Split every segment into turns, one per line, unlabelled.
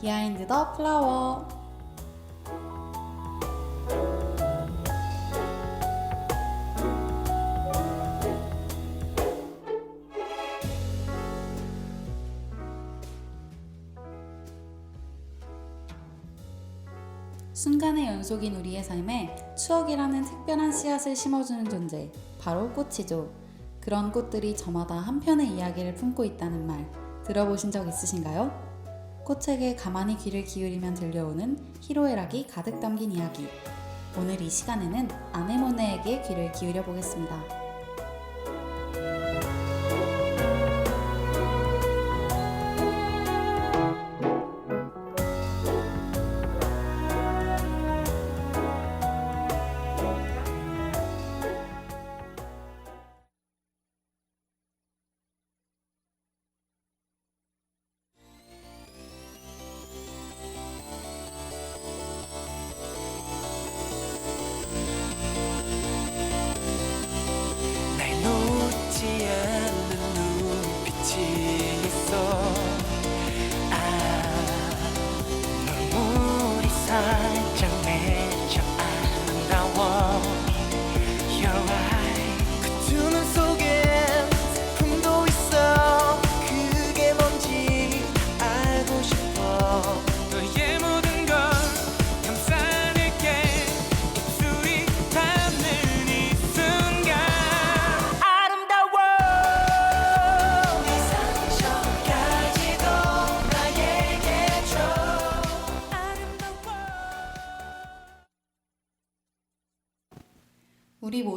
비하인드 더 플라워 순간의 연속인 우리의 삶에 추억이라는 특별한 씨앗을 심어주는 존재, 바로 꽃이죠. 그런 꽃들이 저마다 한편의 이야기를 품고 있다는 말 들어보신 적 있으신가요? 꽃에게 가만히 귀를 기울이면 들려오는 희로애락이 가득 담긴 이야기. 오늘 이 시간에는 아네모네에게 귀를 기울여 보겠습니다.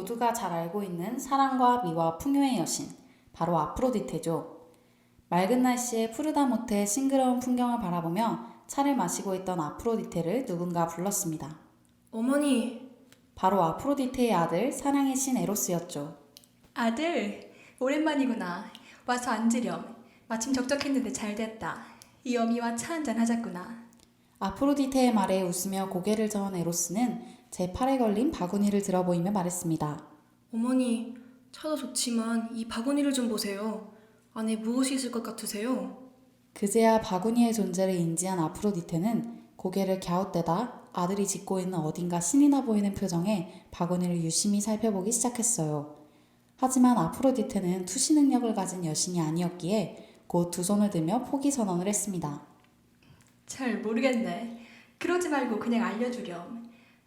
모두가 잘 알고 있는 사랑과 미와 풍요의 여신, 바로 아프로디테죠. 맑은 날씨에 푸르다 못해 싱그러운 풍경을 바라보며 차를 마시고 있던 아프로디테를 누군가 불렀습니다.
어머니,
바로 아프로디테의 아들 사랑의 신 에로스였죠.
아들, 오랜만이구나. 와서 앉으렴. 마침 적적했는데 잘 됐다. 이 어미와 차 한잔 하자꾸나.
아프로디테의 말에 웃으며 고개를 저은 에로스는 제 팔에 걸린 바구니를 들어보이며 말했습니다.
어머니, 차도 좋지만 이 바구니를 좀 보세요. 안에 무엇이 있을 것 같으세요?
그제야 바구니의 존재를 인지한 아프로디테는 고개를 갸웃대다 아들이 짚고 있는 어딘가 신이 나 보이는 표정에 바구니를 유심히 살펴보기 시작했어요. 하지만 아프로디테는 투시 능력을 가진 여신이 아니었기에 곧 두 손을 들며 포기 선언을 했습니다.
잘 모르겠네. 그러지 말고 그냥 알려주렴.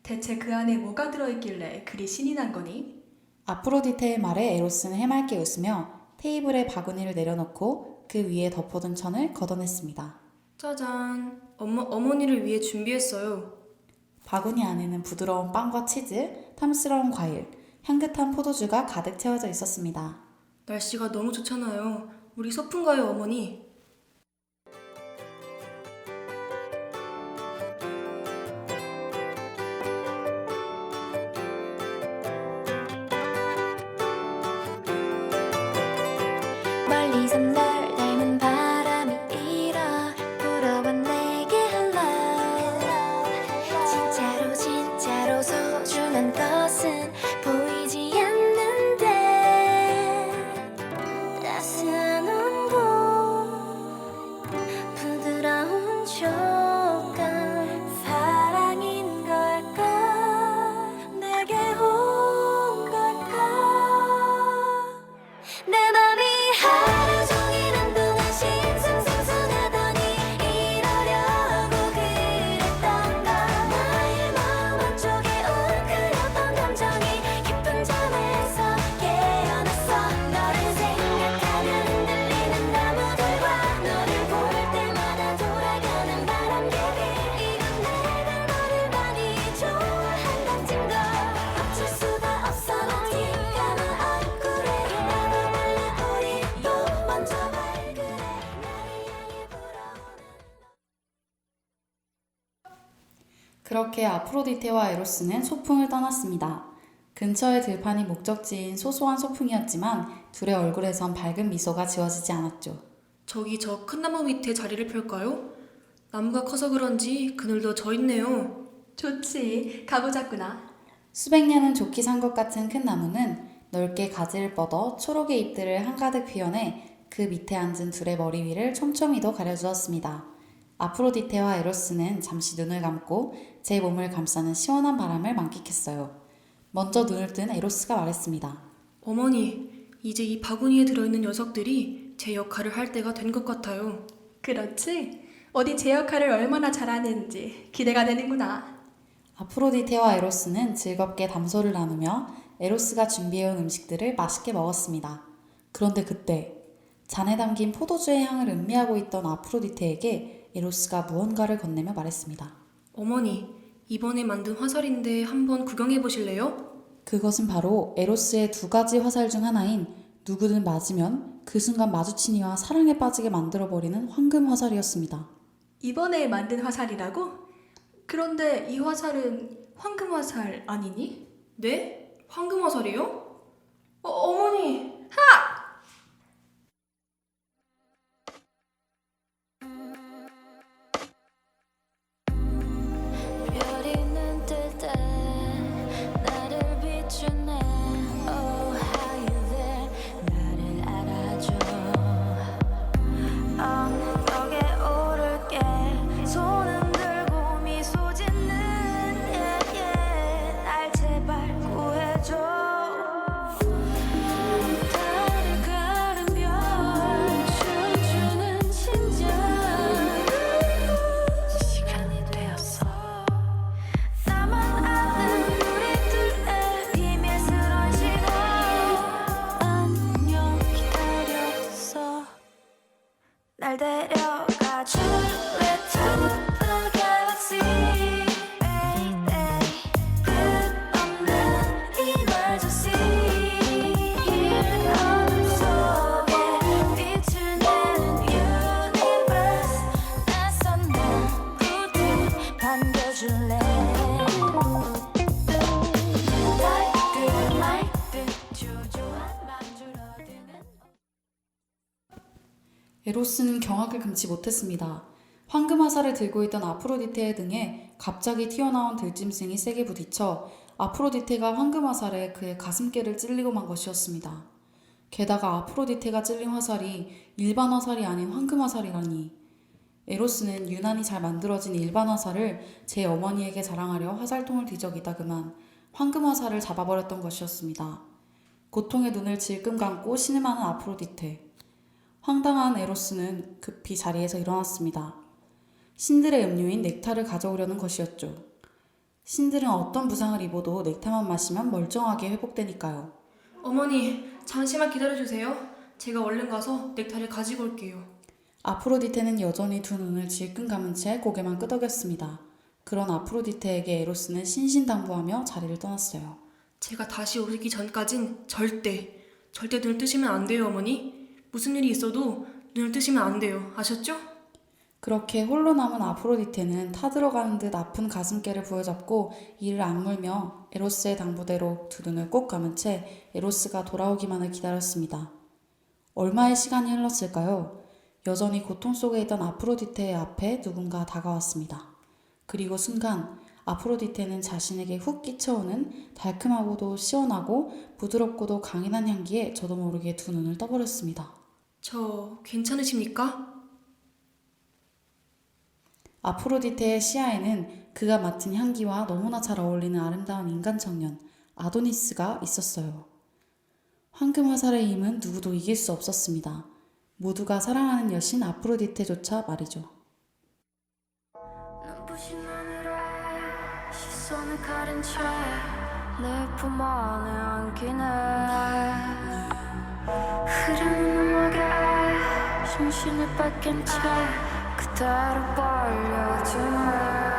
대체 그 안에 뭐가 들어있길래 그리 신이 난 거니?
아프로디테의 말에 에로스는 해맑게 웃으며 테이블에 바구니를 내려놓고 그 위에 덮어둔 천을 걷어냈습니다.
짜잔. 어머, 어머니를 위해 준비했어요.
바구니 안에는 부드러운 빵과 치즈, 탐스러운 과일, 향긋한 포도주가 가득 채워져 있었습니다.
날씨가 너무 좋잖아요. 우리 소풍 가요, 어머니.
그렇게 아프로디테와 에로스는 소풍을 떠났습니다. 근처의 들판이 목적지인 소소한 소풍이었지만 둘의 얼굴에선 밝은 미소가 지워지지 않았죠.
저기 저 큰 나무 밑에 자리를 펼까요? 나무가 커서 그런지 그늘도 져 있네요. 좋지. 가보자꾸나.
수백 년은 좋게 산 것 같은 큰 나무는 넓게 가지를 뻗어 초록의 잎들을 한가득 피워내 그 밑에 앉은 둘의 머리 위를 촘촘히도 가려주었습니다. 아프로디테와 에로스는 잠시 눈을 감고 제 몸을 감싸는 시원한 바람을 만끽했어요. 먼저 눈을 뜬 에로스가 말했습니다.
어머니, 이제 이 바구니에 들어있는 녀석들이 제 역할을 할 때가 된 것 같아요.
그렇지? 어디 제 역할을 얼마나 잘하는지 기대가 되는구나.
아프로디테와 에로스는 즐겁게 담소를 나누며 에로스가 준비해온 음식들을 맛있게 먹었습니다. 그런데 그때 잔에 담긴 포도주의 향을 음미하고 있던 아프로디테에게 에로스가 무언가를 건네며 말했습니다.
어머니, 이번에 만든 화살인데 한번 구경해 보실래요?
그것은 바로 에로스의 두 가지 화살 중 하나인 누구든 맞으면 그 순간 마주친 이와 사랑에 빠지게 만들어버리는 황금 화살이었습니다.
이번에 만든 화살이라고? 그런데 이 화살은 황금 화살 아니니?
네? 황금 화살이요? 어, 어머니!
별 날 데려
경악을 금치 못했습니다. 황금 화살을 들고 있던 아프로디테의 등에 갑자기 튀어나온 들짐승이 세게 부딪혀 아프로디테가 황금 화살에 그의 가슴께를 찔리고 만 것이었습니다. 게다가 아프로디테가 찔린 화살이 일반 화살이 아닌 황금 화살이라니. 에로스는 유난히 잘 만들어진 일반 화살을 제 어머니에게 자랑하려 화살통을 뒤적이다 그만 황금 화살을 잡아버렸던 것이었습니다. 고통의 눈을 질끔 감고 신음하는 아프로디테. 황당한 에로스는 급히 자리에서 일어났습니다. 신들의 음료인 넥타를 가져오려는 것이었죠. 신들은 어떤 부상을 입어도 넥타만 마시면 멀쩡하게 회복되니까요.
어머니, 잠시만 기다려주세요. 제가 얼른 가서 넥타이를 가지고 올게요.
아프로디테는 여전히 두 눈을 질끈 감은 채 고개만 끄덕였습니다. 그런 아프로디테에게 에로스는 신신당부하며 자리를 떠났어요.
제가 다시 오기 전까진 절대, 절대 눈을 뜨시면 안 돼요, 어머니. 무슨 일이 있어도 눈을 뜨시면 안 돼요. 아셨죠?
그렇게 홀로 남은 아프로디테는 타들어가는 듯 아픈 가슴께를 부여잡고 이를 악물며 에로스의 당부대로 두 눈을 꼭 감은 채 에로스가 돌아오기만을 기다렸습니다. 얼마의 시간이 흘렀을까요? 여전히 고통 속에 있던 아프로디테의 앞에 누군가 다가왔습니다. 그리고 순간 아프로디테는 자신에게 훅 끼쳐오는 달콤하고도 시원하고 부드럽고도 강인한 향기에 저도 모르게 두 눈을 떠버렸습니다.
저 괜찮으십니까?
아프로디테의 시야에는 그가 맡은 향기와 너무나 잘 어울리는 아름다운 인간 청년 아도니스가 있었어요. 황금 화살의 힘은 누구도 이길 수 없었습니다. 모두가 사랑하는 여신 아프로디테조차 말이죠.
눈부신 하늘에 시선을 가린 채 내 품 안에 안기네 흐르는 음악에 심신을 뺏긴 채 그대로 벌려주네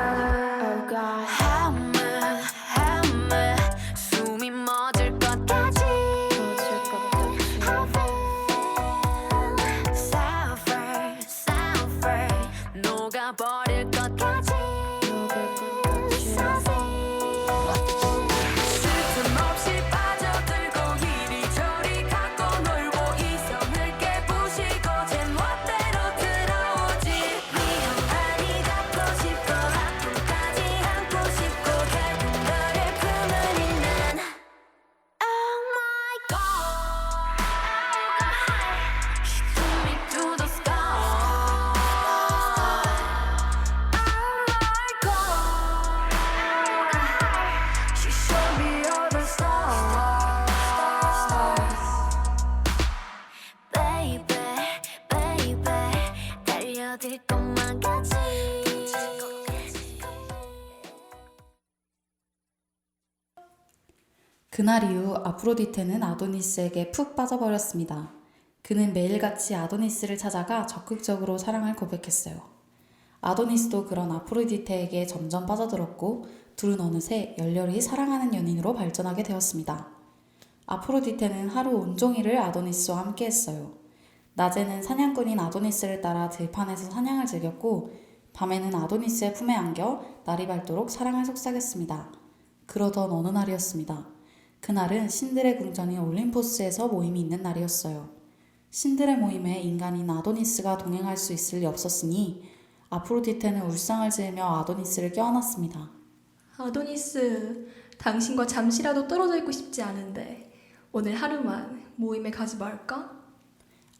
그날 이후 아프로디테는 아도니스에게 푹 빠져버렸습니다. 그는 매일같이 아도니스를 찾아가 적극적으로 사랑을 고백했어요. 아도니스도 그런 아프로디테에게 점점 빠져들었고 둘은 어느새 열렬히 사랑하는 연인으로 발전하게 되었습니다. 아프로디테는 하루 온종일을 아도니스와 함께 했어요. 낮에는 사냥꾼인 아도니스를 따라 들판에서 사냥을 즐겼고 밤에는 아도니스의 품에 안겨 날이 밝도록 사랑을 속삭였습니다. 그러던 어느 날이었습니다. 그날은 신들의 궁전인 올림포스에서 모임이 있는 날이었어요. 신들의 모임에 인간인 아도니스가 동행할 수 있을 리 없었으니 아프로디테는 울상을 지으며 아도니스를 껴안았습니다.
아도니스, 당신과 잠시라도 떨어져 있고 싶지 않은데 오늘 하루만 모임에 가지 말까?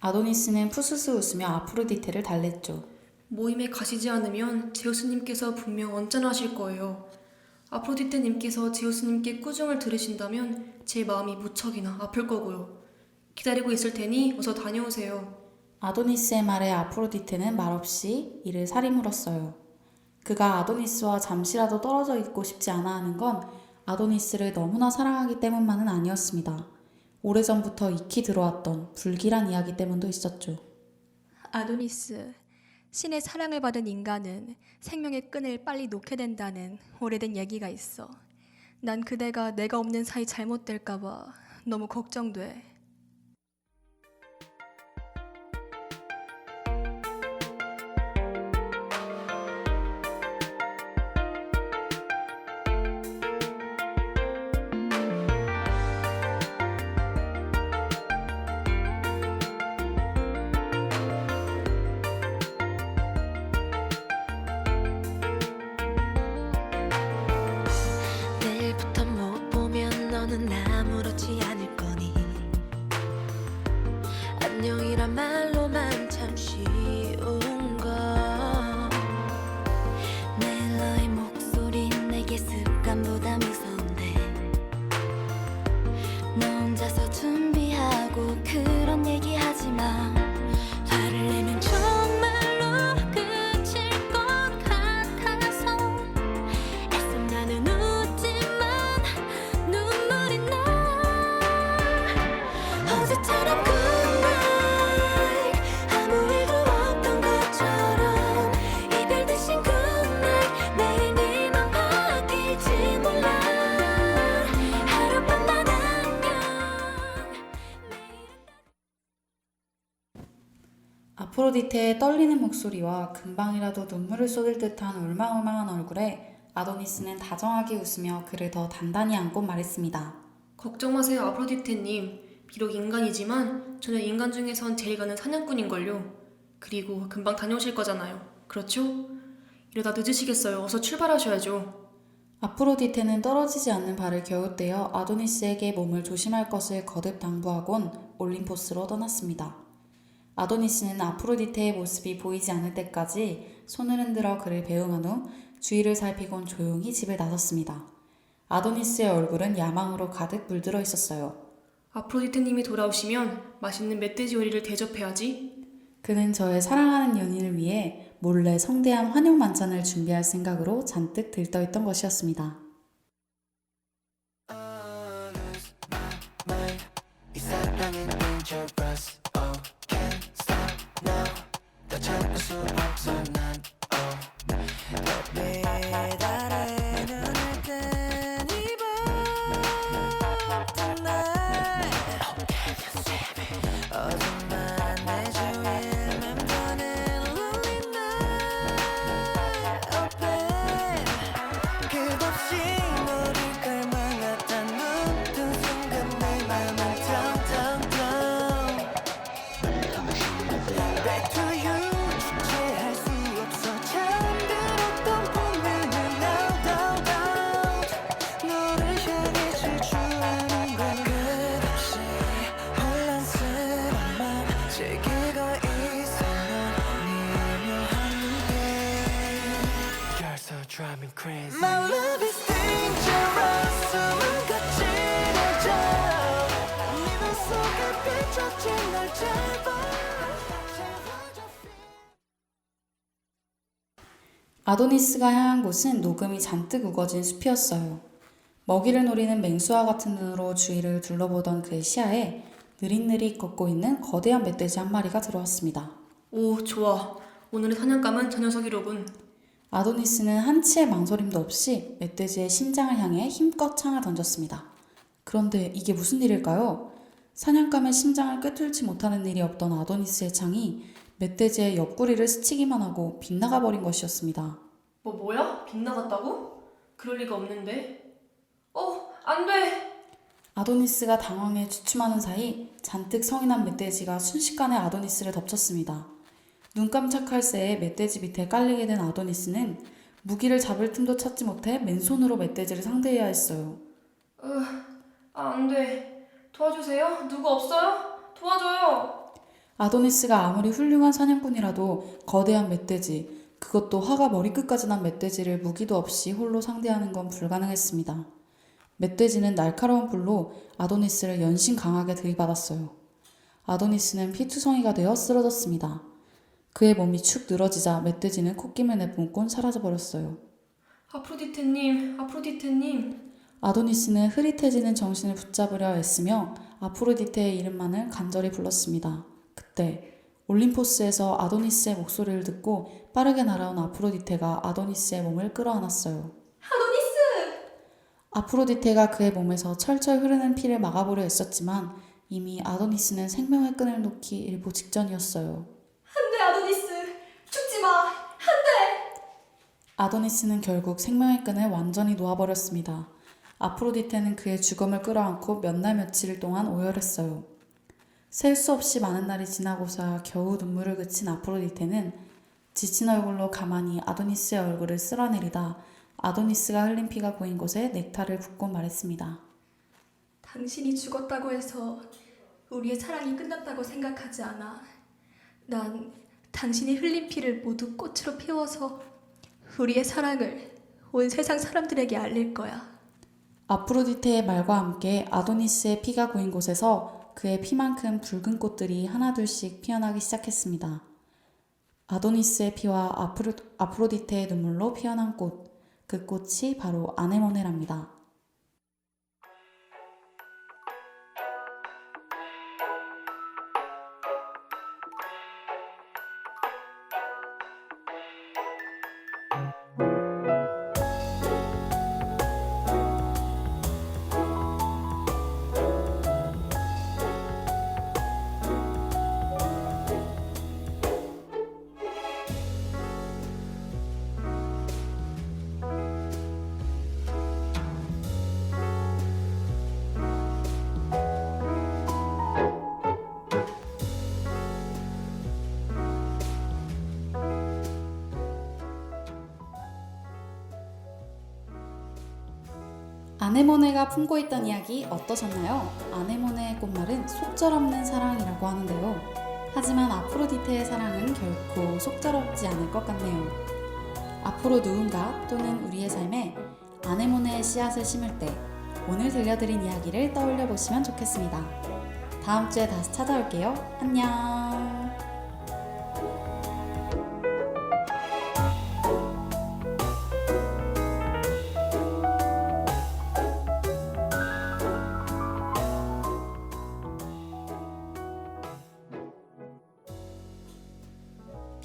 아도니스는 푸스스 웃으며 아프로디테를 달랬죠.
모임에 가시지 않으면 제우스님께서 분명 언짢아하실 거예요. 아프로디테님께서 제우스님께 꾸중을 들으신다면 제 마음이 무척이나 아플 거고요. 기다리고 있을 테니 어서 다녀오세요.
아도니스의 말에 아프로디테는 말없이 이를 사리물었어요. 그가 아도니스와 잠시라도 떨어져 있고 싶지 않아 하는 건 아도니스를 너무나 사랑하기 때문만은 아니었습니다. 오래전부터 익히 들어왔던 불길한 이야기 때문도 있었죠.
아도니스, 신의 사랑을 받은 인간은 생명의 끈을 빨리 놓게 된다는 오래된 얘기가 있어. 난 그대가 내가 없는 사이 잘못될까봐 너무 걱정돼.
아프로디테의 떨리는 목소리와 금방이라도 눈물을 쏟을 듯한 울망울망한 얼굴에 아도니스는 다정하게 웃으며 그를 더 단단히 안고 말했습니다.
걱정 마세요, 아프로디테님. 비록 인간이지만 저는 인간 중에선 제일 가는 사냥꾼인걸요. 그리고 금방 다녀오실 거잖아요. 그렇죠? 이러다 늦으시겠어요. 어서 출발하셔야죠.
아프로디테는 떨어지지 않는 발을 겨웃대어 아도니스에게 몸을 조심할 것을 거듭 당부하곤 올림포스로 떠났습니다. 아도니스는 아프로디테의 모습이 보이지 않을 때까지 손을 흔들어 그를 배웅한 후 주위를 살피곤 조용히 집을 나섰습니다. 아도니스의 얼굴은 야망으로 가득 물들어 있었어요.
아프로디테님이 돌아오시면 맛있는 멧돼지 요리를 대접해야지.
그는 저의 사랑하는 연인을 위해 몰래 성대한 환영 만찬을 준비할 생각으로 잔뜩 들떠있던 것이었습니다.
더 참을 수 없어 난 Oh 별빛
아도니스가 향한 곳은 녹음이 잔뜩 우거진 숲이었어요. 먹이를 노리는 맹수와 같은 눈으로 주위를 둘러보던 그의 시야에 느릿느릿 걷고 있는 거대한 멧돼지 한 마리가 들어왔습니다.
오, 좋아. 오늘의 사냥감은 저 녀석이로군.
아도니스는 한치의 망설임도 없이 멧돼지의 심장을 향해 힘껏 창을 던졌습니다. 그런데 이게 무슨 일일까요? 사냥감의 심장을 꿰뚫지 못하는 일이 없던 아도니스의 창이 멧돼지의 옆구리를 스치기만 하고 빗나가 버린 것이었습니다.
뭐 뭐야? 빗나갔다고? 그럴 리가 없는데. 어, 안 돼.
아도니스가 당황해 주춤하는 사이 잔뜩 난 멧돼지가 순식간에 아도니스를 덮쳤습니다. 눈 깜짝할 새에 멧돼지 밑에 깔리게 된 아도니스는 무기를 잡을 틈도 찾지 못해 맨손으로 멧돼지를 상대해야 했어요.
아, 안 돼. 도와주세요. 누구 없어요? 도와줘요.
아도니스가 아무리 훌륭한 사냥꾼이라도 거대한 멧돼지, 그것도 화가 머리끝까지 난 멧돼지를 무기도 없이 홀로 상대하는 건 불가능했습니다. 멧돼지는 날카로운 불로 아도니스를 연신 강하게 들이받았어요. 아도니스는 피투성이가 되어 쓰러졌습니다. 그의 몸이 축 늘어지자 멧돼지는 콧김을 내뿜곤 사라져버렸어요.
아프로디테님, 아프로디테님.
아도니스는 흐릿해지는 정신을 붙잡으려 애쓰며 아프로디테의 이름만을 간절히 불렀습니다. 그때 올림포스에서 아도니스의 목소리를 듣고 빠르게 날아온 아프로디테가 아도니스의 몸을 끌어안았어요. 아도니스! 아프로디테가 그의 몸에서 철철 흐르는 피를 막아보려 애썼지만 이미 아도니스는 생명의 끈을 놓기 일보 직전이었어요.
안돼 아도니스 죽지 마.
아도니스는 결국 생명의 끈을 완전히 놓아버렸습니다. 아프로디테는 그의 죽음을 끌어안고 몇 날 며칠 동안 오열했어요. 셀 수 없이 많은 날이 지나고서야 겨우 눈물을 그친 아프로디테는 지친 얼굴로 가만히 아도니스의 얼굴을 쓸어내리다 아도니스가 흘린 피가 고인 곳에 넥타를 붓고 말했습니다.
당신이 죽었다고 해서 우리의 사랑이 끝났다고 생각하지 않아. 난 당신이 흘린 피를 모두 꽃으로 피워서 우리의 사랑을 온 세상 사람들에게 알릴 거야.
아프로디테의 말과 함께 아도니스의 피가 고인 곳에서 그의 피만큼 붉은 꽃들이 하나둘씩 피어나기 시작했습니다. 아도니스의 피와 아프로, 아프로디테의 눈물로 피어난 꽃, 그 꽃이 바로 아네모네랍니다. 아네모네가 품고 있던 이야기 어떠셨나요? 아네모네의 꽃말은 속절없는 사랑이라고 하는데요. 하지만 아프로디테의 사랑은 결코 속절없지 않을 것 같네요. 앞으로 누군가 또는 우리의 삶에 아네모네의 씨앗을 심을 때 오늘 들려드린 이야기를 떠올려 보시면 좋겠습니다. 다음 주에 다시 찾아올게요. 안녕!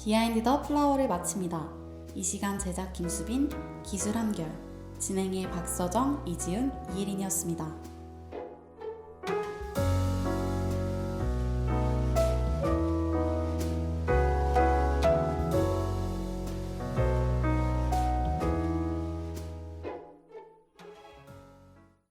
비하인드 더 플라워를 마칩니다. 이 시간 제작 김수빈, 기술 한결, 진행의 박서정, 이지은, 이혜린이었습니다.